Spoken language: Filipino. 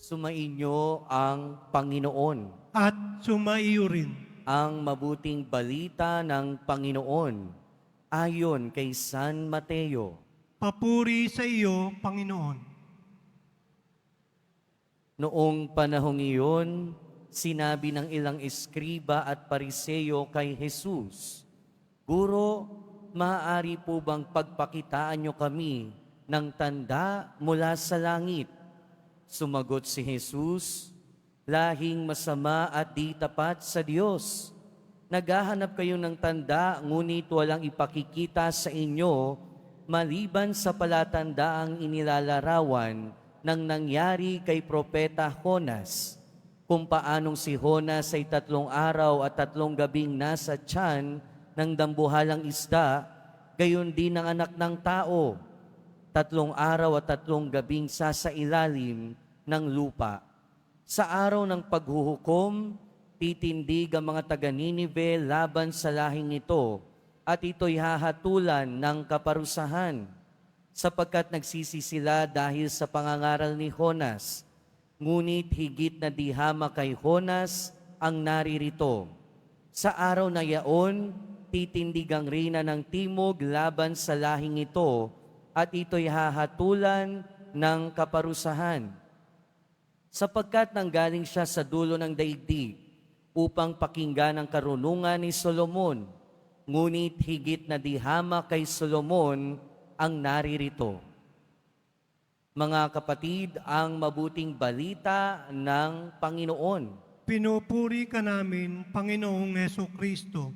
Sumainyo ang Panginoon. at sumaiyo rin. Ang mabuting balita ng Panginoon ayon kay San Mateo. Papuri sa iyo, Panginoon. Noong panahong iyon, sinabi ng ilang eskriba at pariseyo kay Jesus, Guro, maaari po bang pagpakitaan nyo kami ng tanda mula sa langit? Sumagot si Jesus, Lahing masama at di tapat sa Diyos. Naghahanap kayo ng tanda, ngunit walang ipakikita sa inyo maliban sa palatandaang inilalarawan ng nangyari kay Propeta Honas, kung paanong si Honas ay tatlong araw at tatlong gabing nasa tiyan ng dambuhalang isda, gayon din ang anak ng tao, tatlong araw at tatlong gabing sasa ilalim ng lupa. Sa araw ng paghuhukom, titindig ang mga taga Ninive laban sa lahing ito at ito'y hahatulan ng kaparusahan sapagkat nagsisi sila dahil sa pangangaral ni Honas. Ngunit higit na dihama kay Honas ang naririto. Sa araw na yaon, titindig ang rina ng timog laban sa lahing ito at ito'y hahatulan ng kaparusahan sapagkat nanggaling siya sa dulo ng daigdig upang pakinggan ang karunungan ni Solomon. Ngunit higit na dihama kay Solomon ang naririto. Mga kapatid, ang mabuting balita ng Panginoon. Pinupuri ka namin, Panginoong Yeso Kristo.